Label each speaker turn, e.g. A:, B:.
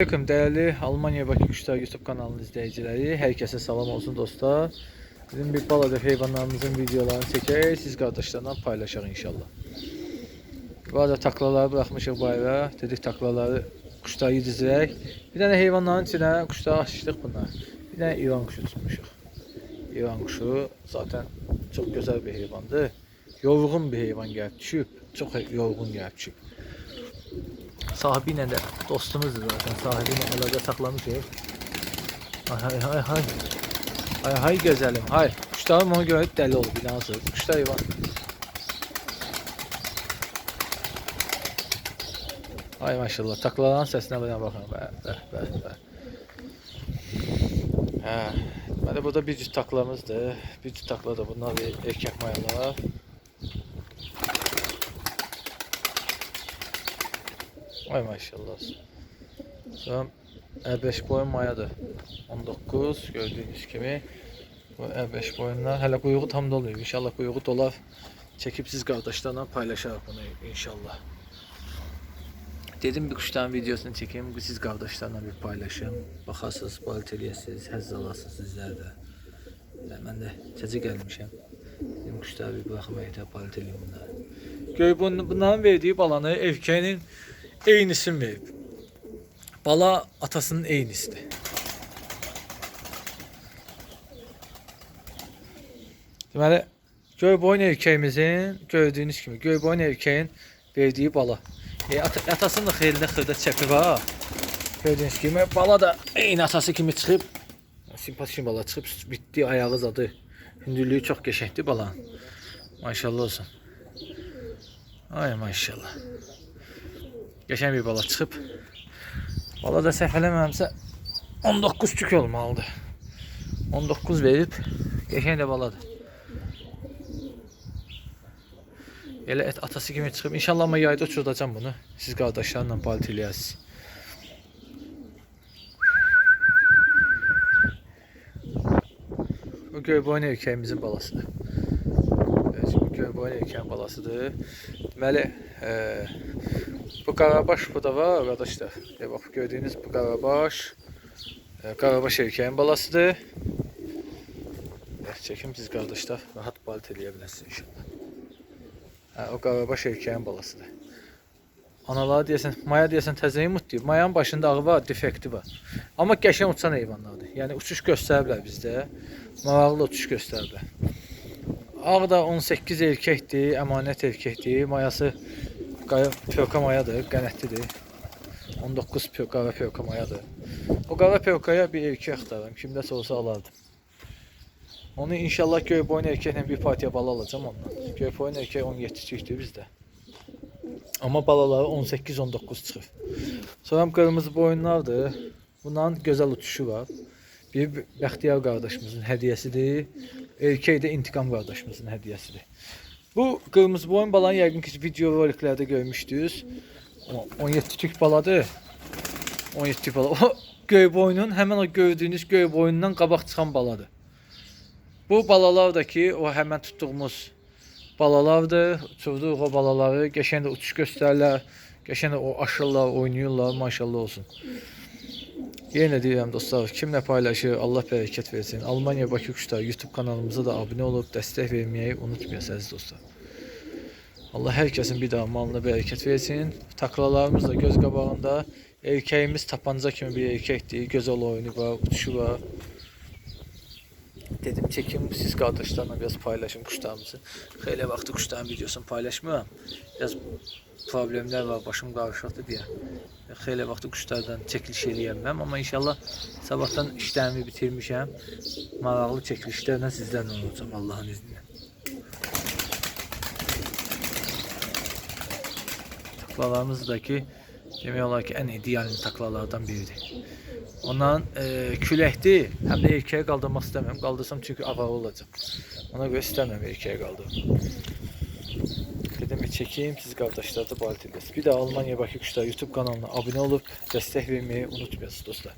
A: Selamünaleyküm değerli Almanya Bakı Kuşlar YouTube kanalının izleyicileri. Herkese selam olsun dostlar. Bizim bir balada hayvanlarımızın videolarını çeker, siz kardeşlerle paylaşır inşallah. Arada taklaları bırakmışıq bayrağa. Dedik taklaları kuşları dizerek. Bir tane hayvanların içine kuşları açtık bunlar. Bir tane İran kuşu tutmuşuq. İran kuşu zaten çok güzel bir hayvandır. Yorğun bir hayvan gelip düşüb. Çok yorğun gelip düşüb. Sahibiyle de dostumuzdur zaten. Sahibiyle əlaqə saxlamışıq. Ay hay hay hay. Ay hay gözəlim. Hay. Kuşlarım ona görə dəli olub inanırsınız. Kuşlar heyvan. Ay maşallah. Taklaların səsinə bana baxın. Bəh, bəh, bəh, bəh. Hə. Deməli burada bir cüt taklamızdır. Bir cüt takla da bunlar erkək mayalar. Ay maşallah. Sonra E5 boyun mayadır. 19 gördüğünüz gibi. Bu E5 boyunlar. Hele kuyruğu tam doluyor. İnşallah kuyruğu dolar. Çekip siz kardeşlerle paylaşarak bunu inşallah. Dedim bir kuşların videosunu çekeyim. Siz kardeşlerle bir paylaşın. Bakarsınız, baliteliyəsiniz, həzz alasınız sizler de. Yani ben de təzə gəlmişəm. Dedim kuşları bir baxım evdə baliteliyim bunları. Göy bun- bunların verdiği balanı erkeğinin eynisini verib. Bala atasının eynisidir. Deməli, göy boyun erkəyimizin gördüyünüz kimi göy boyun erkəyin verdiyi bala. E, at atasının da xeyrinə xırda çəpi var. Gördüyünüz kimi bala da eyni atası kimi çıxıb. Simpatik bala çıxıb bitdi ayağı zadı. Hündürlüyü çox qəşəngdir balanın. Maşallah olsun. Ay maşallah. Geçen bir bala çıxıb. Bala da səhv eləmirəmsə 19 tük olmalıdır. 19 verib geçen də baladır. Elə et atası kimi çıxıb. İnşallah amma yayda uçurdacam bunu. Siz qardaşlarla balit eləyəsiniz. Bu göyboyun erkəyimizin balasıdır. Erkəyin balasıdır. Deməli, e, bu Qarabaş bu da var arkadaşlar. E, bak gördüğünüz bu Qarabaş. E, Qarabaş erkeğin balasıdır. Evet, çekim siz kardeşler rahat balit eləyə inşallah. Ha, o Qarabaş erkeğin balasıdır. Anaları deyəsən, Maya deyəsən təzə yumurt deyib. Mayanın başında ağı var, defekti var. Amma qəşəng uçan heyvanlardır. Yəni uçuş göstəriblər bizdə. Maraqlı uçuş göstəriblər. Ağ da 18 erkəkdir, əmanət erkəkdir. Mayası pörka mayadır, qənətlidir. 19 pör, qara pörka mayadır. O qara pörkaya bir erkək axtarıram. Kimdəsə olsa alardım. Onu inşallah göy boyun erkəklə bir partiya bala alacağım ondan. Göy boyun erkək 17 çıxdı bizdə. Amma balaları 18-19 çıxır. Sonra qırmızı boyunlardır. Bunların gözəl uçuşu var. Bir Bəxtiyar qardaşımızın hədiyyəsidir. Erkək də İntiqam qardaşımızın hədiyyəsidir. Bu qırmızı boyun balanı yəqin ki video roliklərdə görmüşdünüz. O 17 tük baladır. 17 tük bala. O göy boyunun həmin o gördüyünüz göy boyundan qabaq çıxan baladır. Bu balalar da ki o həmən tutduğumuz balalardır. Uçurduq o balaları. Qəşəng də uçuş göstərirlər. Qəşəng o aşırlar, oynayırlar. Maşallah olsun. Yenə deyirəm dostlar, kimlə paylaşır, Allah bərəkət versin. Almanya Bakı Kuşlar YouTube kanalımıza da abunə olub dəstək verməyi unutmayasınız dostlar. Allah hər kəsin bir daha malına bərəkət versin. Taklalarımız da göz qabağında. Erkəyimiz tapanca kimi bir erkəkdir. Gözəl oyunu var, uçuşu var. Dedim çekim siz kardeşlerle biraz paylaşın kuşlarımızı. Xeyli vaxtı kuşların videosunu paylaşmıyorum. Biraz problemler var, başım qarışıqdır deyə. Xeyli vaxtı kuşlardan çəkiliş eləyəmməm, amma inşallah sabahdan işlərimi bitirmişəm. Maraqlı çəkilişlərlə sizlərlə olacağım Allahın izniyle. Taklalarımızdaki demək olar ki, ən ideal taklalardan biridir. Ondan e, küləkdi, həm də erkəyə qaldırmaq istəmirəm. Qaldırsam çünki avağı olacaq. Ona görə istəmirəm erkəyə qaldırım. Dedim bir çəkeyim, siz qardaşlar da edəsiniz. Bir də Almanya Bakı Kuşlar YouTube kanalına abunə olub dəstək verməyi unutmayasınız dostlar.